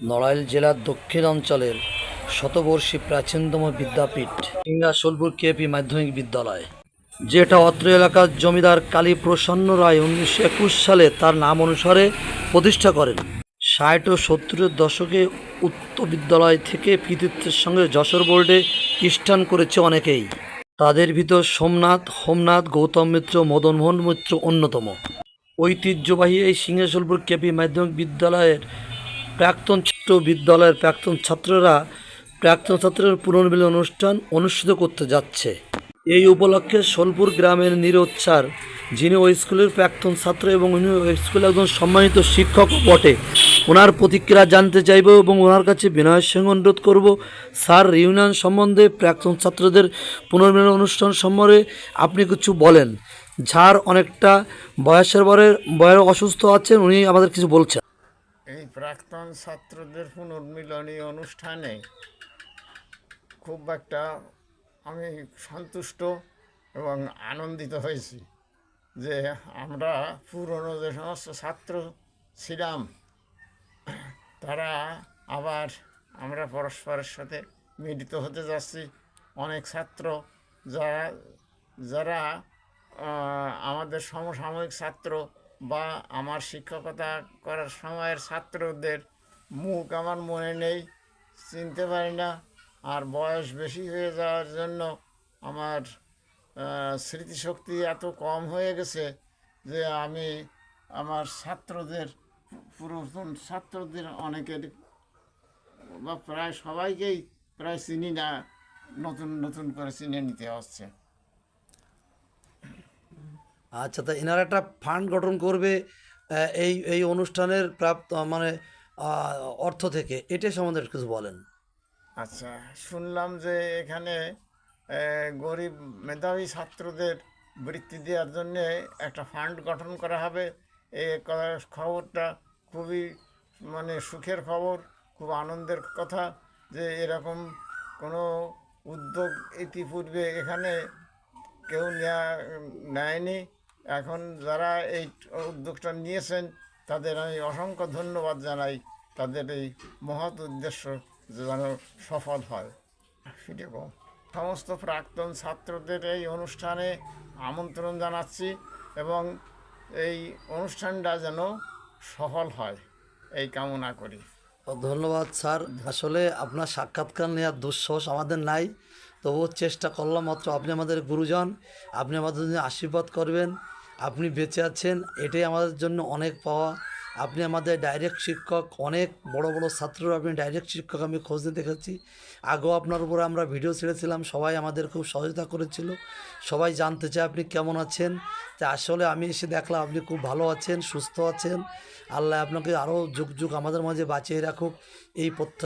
নড়াইল জেলার দক্ষিণ অঞ্চলের শতবর্ষী প্রাচীনতম বিদ্যাপীঠ সিঙ্গা সোলপুর কেপি মাধ্যমিক বিদ্যালয়, যেটা অত্র এলাকার জমিদার কালী প্রসন্ন রায় উনিশশো একুশ সালে তার নাম অনুসারে প্রতিষ্ঠা করেন। ষাট ও সত্তরের দশকে উক্ত বিদ্যালয় থেকে কৃতিত্বের সঙ্গে যশোর বোর্ডে খ্রিস্টান করেছে অনেকেই। তাদের ভিতর সোমনাথ, হোমনাথ, গৌতম মিত্র, মদনমোহন মিত্র অন্যতম। ঐতিহ্যবাহী এই সিংহেশ্বরপুর কেপি মাধ্যমিক বিদ্যালয়ের প্রাক্তন ছাত্র বিদ্যালয়ের প্রাক্তন ছাত্ররা প্রাক্তন ছাত্রের পুনর্মিলন অনুষ্ঠান অনুষ্ঠিত করতে যাচ্ছে। এই উপলক্ষে সোলপুর গ্রামের নিরোচ্ছার যিনি ওই স্কুলের প্রাক্তন ছাত্র এবং উনি ওই স্কুলের একজন সম্মানিত শিক্ষক বটে, ওনার প্রতিক্রিয়া জানতে চাইব এবং ওনার কাছে বিনয়ের সঙ্গে অনুরোধ করব, স্যার ইউনিয়ন সম্বন্ধে প্রাক্তন ছাত্রদের পুনর্মিলন অনুষ্ঠান সম্বন্ধে আপনি কিছু বলেন। যার অনেকটা বয়সের বরে বয়ের অসুস্থ আছেন, উনি আমাদের কিছু বলছেন। প্রাক্তন ছাত্রদের পুনর্মিলনী অনুষ্ঠানে খুব একটা আমি সন্তুষ্ট এবং আনন্দিত হয়েছি যে আমরা পুরনো যে সমস্ত ছাত্র ছিলাম, তারা আবার আমরা পরস্পরের সাথে মিলিত হতে যাচ্ছি। অনেক ছাত্র যারা যারা আমাদের সমসাময়িক ছাত্র বা আমার শিক্ষকতা করার সময়ের ছাত্রদের মুখ আমার মনে নেই, চিনতে পারি না। আর বয়স বেশি হয়ে যাওয়ার জন্য আমার স্মৃতিশক্তি এত কম হয়ে গেছে যে আমি আমার ছাত্রদের পুরাতন ছাত্রদের অনেকের বা প্রায় সবাইকেই প্রায় চিনি না, নতুন নতুন করে চিনে নিতে হচ্ছে। আচ্ছা তা এনারা একটা ফান্ড গঠন করবে এই এই অনুষ্ঠানের প্রাপ্ত মানে অর্থ থেকে। এটা সম্বন্ধে কিছু বলেন। আচ্ছা শুনলাম যে এখানে গরিব মেধাবী ছাত্রদের বৃত্তি দেওয়ার জন্য একটা ফান্ড গঠন করা হবে। এই খবরটা খুবই মানে সুখের খবর, খুব আনন্দের কথা যে এরকম কোনো উদ্যোগ ইতিপূর্বে এখানে কেউ নেয়া, নেয়নি। এখন যারা এই উদ্যোগটা নিয়েছেন, তাদের আমি অসংখ্য ধন্যবাদ জানাই। তাদের এই মহৎ উদ্দেশ্য যেন সফল হয়। সেরকম সমস্ত প্রাক্তন ছাত্রদের এই অনুষ্ঠানে আমন্ত্রণ জানাচ্ছি এবং এই অনুষ্ঠানটা যেন সফল হয়, এই কামনা করি। ধন্যবাদ, স্যার। আসলে আপনার সাক্ষাৎকার নেওয়ার দুঃসাহস আমাদের নাই। তবুও চেষ্টা করলাম মাত্র আপনি আমাদের গুরুজন, আপনি আমাদের জন্য আশীর্বাদ করবেন, আপনি বেঁচে আছেন, এটাই আমাদের জন্য অনেক পাওয়া। আপনি আমাদের ডাইরেক্ট শিক্ষক, অনেক বড় বড় ছাত্ররা আপনি ডাইরেক্ট শিক্ষক আমি খোঁজ নিয়ে দেখেছি। আগেও আপনার উপরে আমরা ভিডিও ছেড়েছিলাম, সবাই আমাদের খুব সহযোগিতা করেছিল। সবাই জানতে চায় আপনি কেমন আছেন। তা আসলে আমি এসে দেখলাম আপনি খুব ভালো আছেন, সুস্থ আছেন। আল্লাহ আপনাকে আরও যুগ যুগ আমাদের মাঝে বাঁচিয়ে রাখুক। এই প্রত্যয়